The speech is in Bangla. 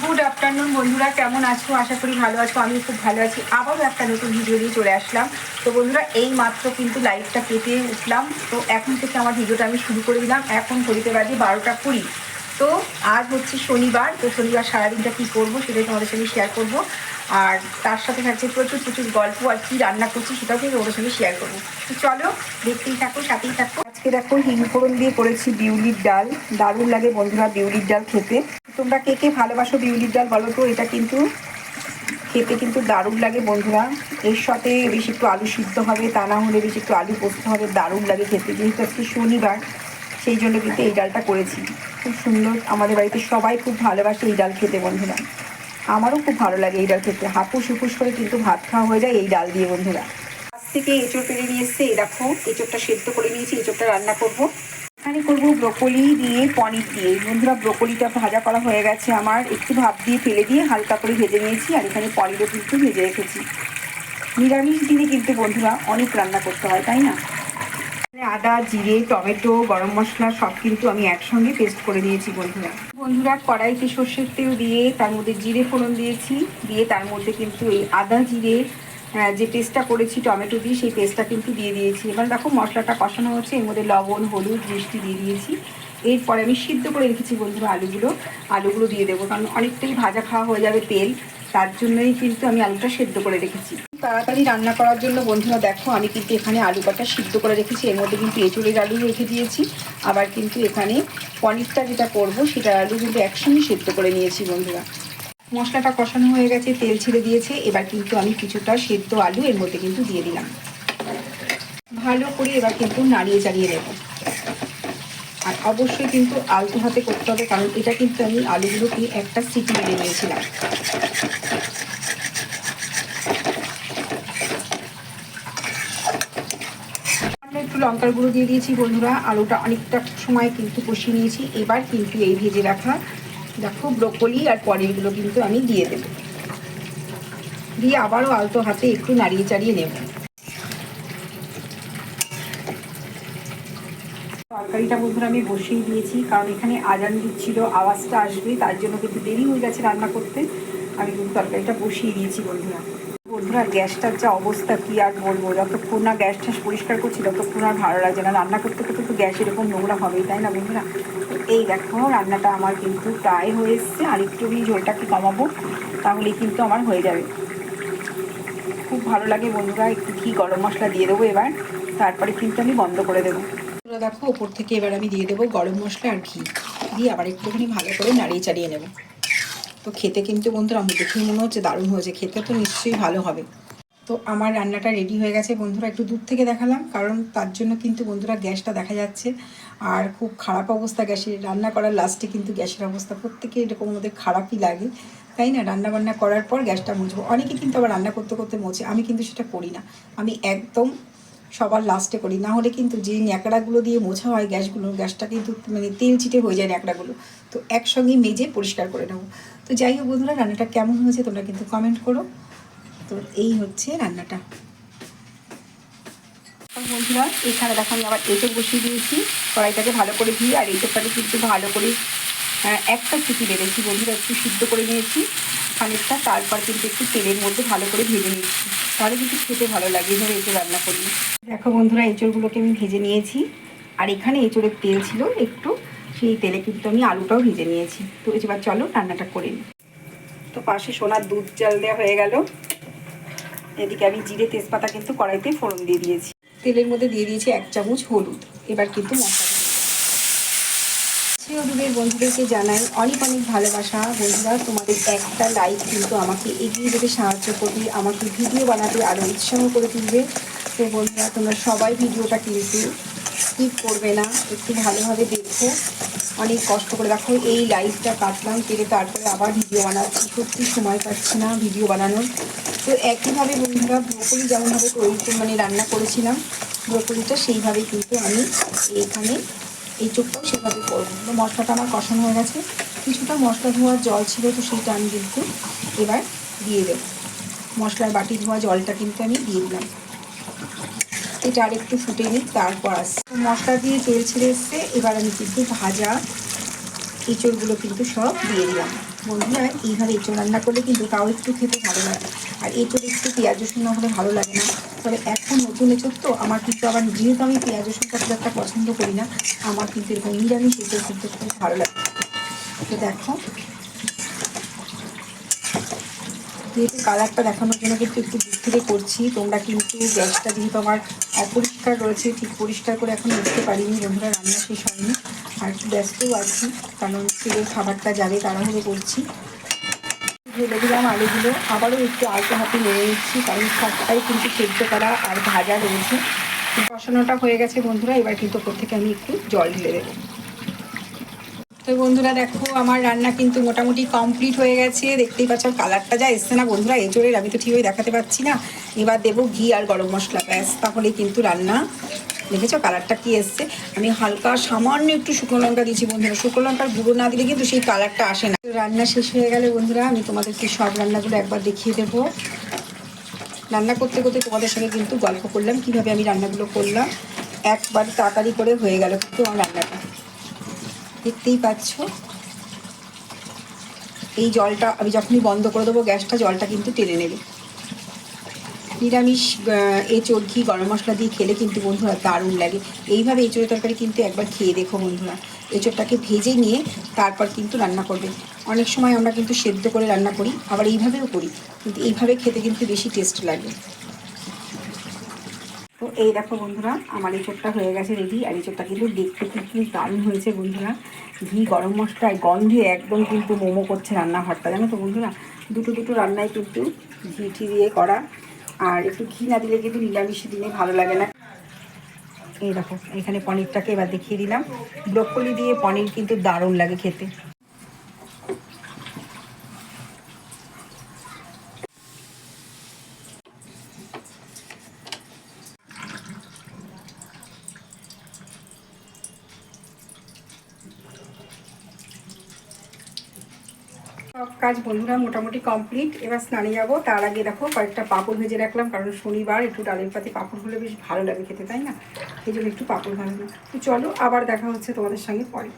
গুড আফটারনুন বন্ধুরা। কেমন আছো? আশা করি ভালো আছো আমি খুব ভালো আছি। আবারও একটা নতুন ভিডিও নিয়ে চলে আসলাম। তো বন্ধুরা, এই মাত্র কিন্তু লাইভটা কেটে উঠলাম। তো এখন থেকে আমার ভিডিওটা আমি শুরু করে দিলাম। এখন ঘড়িতে বাজে বারোটা কুড়ি। তো আজ হচ্ছে শনিবার। তো শনিবার সারাদিনটা কী করব সেটাই তোমাদের সঙ্গে শেয়ার করব। আর তার সাথে থাকছে প্রচুর প্রচুর গল্প আর কী রান্না করছি সেটাও কিন্তু ওদের সঙ্গে শেয়ার করব। তো চলো, দেখতেই থাকো, সাথেই থাকো। আজকে দেখো হিমফোড়ন দিয়ে করেছি বিউলির ডাল। দারুণ লাগে বন্ধুরা বিউলির ডাল খেতে। তোমরা কে কে ভালোবাসো বিউলির ডাল বলো তো? এটা কিন্তু খেতে কিন্তু দারুণ লাগে বন্ধুরা। এর সাথে বেশি একটু আলু সিদ্ধ হবে, তা না হলে বেশি একটু আলু পোস্ত হবে, দারুণ লাগে খেতে। যেহেতু আজকে শনিবার, সেই জন্য কিন্তু এই ডালটা করেছি। খুব সুন্দর, আমাদের বাড়িতে সবাই খুব ভালোবাসে এই ডাল খেতে বন্ধুরা। আমারও খুব ভালো লাগে এই ডাল খেতে। হাপুস হুপুস করে কিন্তু ভাত খাওয়া হয়ে যায় এই ডাল দিয়ে বন্ধুরা। আজ থেকে এঁচড় পেরে নিয়ে এসছে, এই দেখো, এঁচড়টা সেদ্ধ করে নিয়েছি, এঁচড়টা রান্না করব। এখানে করব ব্রোকলি দিয়ে, পনির দিয়ে। বন্ধুরা, ব্রোকলিটা ভাজা করা হয়ে গেছে আমার। একটু ভাপ দিয়ে ফেলে দিয়ে হালকা করে ভেজে নিয়েছি আর এখানে পনিরও কিন্তু ভেজে রেখেছি। নিরামিষ দিনে কিন্তু বন্ধুরা অনেক রান্না করতে হয়, তাই না? আদা, জিরে, টমেটো, গরম মশলা সব কিন্তু আমি একসঙ্গে পেস্ট করে দিয়েছি বন্ধুরা। বন্ধুরা, কড়াইতে সর্ষের তেল দিয়ে তার মধ্যে জিরে ফোড়ন দিয়েছি। দিয়ে তার মধ্যে কিন্তু এই আদা, জিরে যে পেস্টটা করেছি, টমেটো দিয়ে, সেই পেস্টটা কিন্তু দিয়ে দিয়েছি। এবার দেখো মশলাটা কষানো হচ্ছে, এর মধ্যে লবণ, হলুদ, মিষ্টি দিয়ে দিয়েছি। এরপরে আমি সিদ্ধ করে রেখেছি বন্ধুরা আলুগুলো। আলুগুলো দিয়ে দেবো, কারণ অনেকটাই ভাজা খাওয়া হয়ে যাবে তেল। তার জন্যই কিন্তু আমি আলুটা সেদ্ধ করে রেখেছি। তাড়াতাড়ি রান্না করার জন্য বন্ধুরা দেখো, আমি কিন্তু এখানে আলু কাটা সিদ্ধ করে রেখেছি। এর মধ্যে কিন্তু এঁচুড়ের আলু রেখে দিয়েছি। আবার কিন্তু এখানে পনিরটা যেটা করব, সেটা আলু কিন্তু একসঙ্গে সেদ্ধ করে নিয়েছি বন্ধুরা। মশলাটা কষানো হয়ে গেছে, তেল ছেড়ে দিয়েছে। এবার কিন্তু আমি কিছুটা সেদ্ধ আলু এর মধ্যে কিন্তু দিয়ে দিলাম। ভালো করে এবার কিন্তু নাড়িয়ে চাড়িয়ে নেব। আর অবশ্যই কিন্তু আলতো হাতে করতে হবে, কারণ এটা কিন্তু আমি আলুগুলোকে একটা সিটি মেরে নিয়েছিলাম। একটু লঙ্কার গুঁড়ো দিয়ে দিয়েছি বন্ধুরা। আলুটা অনেকটা সময় কিন্তু কষিয়ে নিয়েছি। এবার কিন্তু এই ভেজে রাখা দেখো, ব্রোকলি আর পনিরগুলো কিন্তু আমি দিয়ে দেবো। দিয়ে আবারও আলতো হাতে একটু নাড়িয়ে চাড়িয়ে নেব। তরকারিটা বন্ধুরা আমি বসিয়ে দিয়েছি, কারণ এখানে আজান দিচ্ছিল, আওয়াজটা আসবে, তার জন্য কিন্তু দেরি হয়ে গেছে রান্না করতে। আমি কিন্তু তরকারিটা বসিয়ে দিয়েছি বন্ধুরা। বন্ধুরা, গ্যাসটার যা অবস্থা, কি আর বলব? যতক্ষণ না গ্যাস ট্যাস পরিষ্কার করছি, ততক্ষণ আর ভালো লাগছে না। রান্না করতে করতে তো গ্যাস এরকম নোংরা হবেই, তাই না বন্ধুরা? এই দেখো, রান্নাটা আমার কিন্তু প্রায় হয়ে এসছে। আর একটু আমি ঝোলটাকে কমাবো তাহলে কিন্তু আমার হয়ে যাবে। খুব ভালো লাগে বন্ধুরা, একটু ঘি, গরম মশলা দিয়ে দেবো এবার। তারপরে কিন্তু আমি বন্ধ করে দেবো। দেখো, ওপর থেকে এবার আমি দিয়ে দেবো গরম মশলা আর ঘি। দিয়ে আবার একটুখানি ভালো করে নাড়িয়ে চাড়িয়ে নেব। তো খেতে কিন্তু বন্ধুরা দেখেই মনে হচ্ছে দারুণ হয়েছে। খেতে তো নিশ্চয়ই ভালো হবে। তো আমার রান্নাটা রেডি হয়ে গেছে। বন্ধুরা একটু দূর থেকে দেখালাম, কারণ তার জন্য কিন্তু বন্ধুরা গ্যাসটা দেখা যাচ্ছে। আর খুব খারাপ অবস্থা গ্যাসের রান্না করার লাস্টে কিন্তু গ্যাসের অবস্থা প্রত্যেকে এরকম ওদের খারাপই লাগে। তাই না? রান্না বান্না করার পর গ্যাসটা মুছবো। অনেকে কিন্তু আবার রান্না করতে করতে মোছে। আমি কিন্তু সেটা করি না। আমি একদম সবার লাস্টে করি। না হলে কিন্তু যে ন্যাকড়াগুলো দিয়ে মোছা হয় গ্যাসগুলো, গ্যাসটা কিন্তু মানে তেল চিটে হয়ে যায় ন্যাকড়াগুলো। তো একসঙ্গে মেজে পরিষ্কার করে নেব। তো যাই হোক বন্ধুরা, রান্নাটা কেমন হয়েছে তোমরা কিন্তু কমেন্ট করো। তো এই হচ্ছে রান্নাটা। বন্ধুরা, এখানে দেখো আমি আবার এঁচড় বসিয়ে দিয়েছি, কড়াইটাকে ভালো করে দিয়ে আর এঁচড়টাকে কিন্তু ভালো করে একটা সিটি বেড়েছি বন্ধুরা, একটু সিদ্ধ করে নিয়েছি খানিকটা, তারপর কিন্তু একটু তেলের মধ্যে ভালো করে ভেজে নিচ্ছি। তাহলে কিন্তু খেতে ভালো লাগে এভাবে এঁচড় রান্না করি দেখো বন্ধুরা এঁচড়গুলোকে আমি ভেজে নিয়েছি, আর এখানে এঁচড়ের তেল ছিল একটু, সেই তেলে কিন্তু আমি আলুটাও ভেজে নিয়েছি। তো এবার চলো রান্নাটা করে নিই। তো পাশে সোনার দুধ জাল দেওয়া হয়ে গেল। এদিকে আমি জিরে তেজপাতা কিন্তু কড়াইতে ফোড়ন দিয়ে দিয়েছি। তেলের মধ্যে দিয়ে দিয়েছি এক চামচ হলুদ। এবার কিন্তু মশলা হলুদের বন্ধুদেরকে জানাই, অনেক অনেক ভালোবাসা। বন্ধুরা, তোমাদের একটা লাইক কিন্তু আমাকে এগিয়ে যেতে সাহায্য করবে, আমাকে ভিডিও বানাতে আরও উৎসাহ করে তুলবে। তো বন্ধুরা, তোমরা সবাই ভিডিওটা কিন্তু স্কিপ করবে না, একটু ভালোভাবে দেখো। অনেক কষ্ট করে দেখো, এই লাইভটা কাটলাম, কেটে তারপরে আবার ভিডিও বানাচ্ছি। সত্যি সময় পাচ্ছি না ভিডিও বানানোর। তো একইভাবে বন্ধুরা ব্রোকলি যেমনভাবে তৈরি মানে রান্না করেছিলাম ব্রোকলিটা সেইভাবেই কিন্তু আমি এখানে, এই চোখটাও সেভাবে করব। তো মশলাটা আমার কষানো হয়ে গেছে। কিছুটা মশলা ধোয়ার জল ছিল, তো সেইটা আমি কিন্তু এবার দিয়ে দেবো। মশলার বাটি ধোয়া জলটা কিন্তু আমি দিয়ে দিলাম। এটা আরেকটু ফুটে নিই তারপর আসছে। মশলা দিয়ে তেল ছেড়ে এসছে, এবার আমি কিন্তু ভাজা এঁচড়গুলো কিন্তু সব দিয়ে দিলাম। বন্ধুরা, এইভাবে এঁচড় রান্না করলে কিন্তু তাও একটু খেতে ভালো লাগে। আর এঁচড় একটু পেঁয়াজ রসুন না হলে ভালো লাগে না। তবে এখন নতুন এঁচড় তো, আমার কিন্তু আবার যেহেতু আমি পেঁয়াজ রসুনটা খুব একটা পছন্দ করি না, আমার কিন্তু এরকম নিরামিষ এঁচড় কিন্তু খুব ভালো লাগে। তো দেখো যেহেতু কালারটা দেখানোর জন্য কিন্তু একটু দূর থেকে করছি। তোমরা কিন্তু গ্যাসটা যেহেতু আমার অপরিষ্কার রয়েছে, ঠিক পরিষ্কার করে এখন উঠতে পারিনি, বন্ধুরা, রান্না শেষ হয়নি। আর একটু ব্যস্তও আছি, কারণ ছেলের খাবারটা যাবে, তাড়াহুড়ো করছি। ঢেলে দিলাম আলুগুলো, আবারও একটু আলতো হাতে নেড়ে নিচ্ছি, কারণ সবটাই কিন্তু সেদ্ধ করা আর ভাজা রয়েছে। বসানোটা হয়ে গেছে, বন্ধুরা, এবার কিন্তু ওপর থেকে আমি একটু জল ঢেলে দেবো। তো বন্ধুরা দেখো, আমার রান্না কিন্তু মোটামুটি কমপ্লিট হয়ে গেছে। দেখতেই পাচ্ছ, কালারটা যা এসছে না বন্ধুরা এজোরের আমি তো ঠিক ঠিকই দেখাতে পাচ্ছি না। এবার দেবো ঘি আর গরম মশলা, ব্যাস। তাহলেই কিন্তু রান্না, দেখেছ কালারটা কি এসছে? আমি হালকা সামান্য একটু শুকনো লঙ্কা দিয়েছি বন্ধুরা। শুকনো লঙ্কার গুঁড়ো না দিলে কিন্তু সেই কালারটা আসে না। রান্না শেষ হয়ে গেলে বন্ধুরা, আমি তোমাদেরকে সব রান্নাগুলো একবার দেখিয়ে দেবো। রান্না করতে করতে তোমাদের সঙ্গে কিন্তু গল্প করলাম, কীভাবে আমি রান্নাগুলো করলাম। একবার তাড়াতাড়ি করে হয়ে গেল কিন্তু আমার রান্নাটা। দেখতেই পাচ্ছ। এই জলটা আমি যখনই বন্ধ করে দেবো, গ্যাসটা জলটা কিন্তু টেনে নেবে। নিরামিষ এঁচড়, ঘি, গরম মশলা দিয়ে খেলে কিন্তু বন্ধুরা দারুণ লাগে। এইভাবে এঁচড়ের তরকারি কিন্তু একবার খেয়ে দেখো বন্ধুরা। এঁচড়টাকে ভেজে নিয়ে তারপর কিন্তু রান্না করবে। অনেক সময় আমরা কিন্তু সেদ্ধ করে রান্না করি, আবার এইভাবেও করি। কিন্তু এইভাবে খেতে কিন্তু বেশি টেস্ট লাগে। এই দেখো বন্ধুরা, আমার এঁচড়টা হয়ে গেছে রেডি আর এঁচড়টা কিন্তু দেখতে কিন্তু দারুণ হয়েছে বন্ধুরা। ঘি গরম মশলায় গন্ধে একদম কিন্তু মোমো করছে রান্নাঘরটা, জানো তো বন্ধুরা? দুটো দুটো রান্নায় কিন্তু ঘি টি দিয়ে করা, আর একটু ঘি না দিলে কিন্তু নিরামিষ দিনে ভালো লাগে না। এই দেখো, এখানে পনিরটাকে এবার দেখিয়ে দিলাম। ব্রোকলি দিয়ে পনির কিন্তু দারুণ লাগে খেতে। সব কাজ বন্ধুরা মোটামুটি কমপ্লিট এবার স্নানে যাব। তার আগে দেখো কয়েকটা পাপড় ভেজে রাখলাম, কারণ শনিবার একটু ডালের পাতি পাপড় হলে বেশ ভালো লাগে খেতে, তাই না? এই জন্য একটু পাপড় ভাজলাম তো চলো আবার দেখা হচ্ছে তোমাদের সঙ্গে পরে।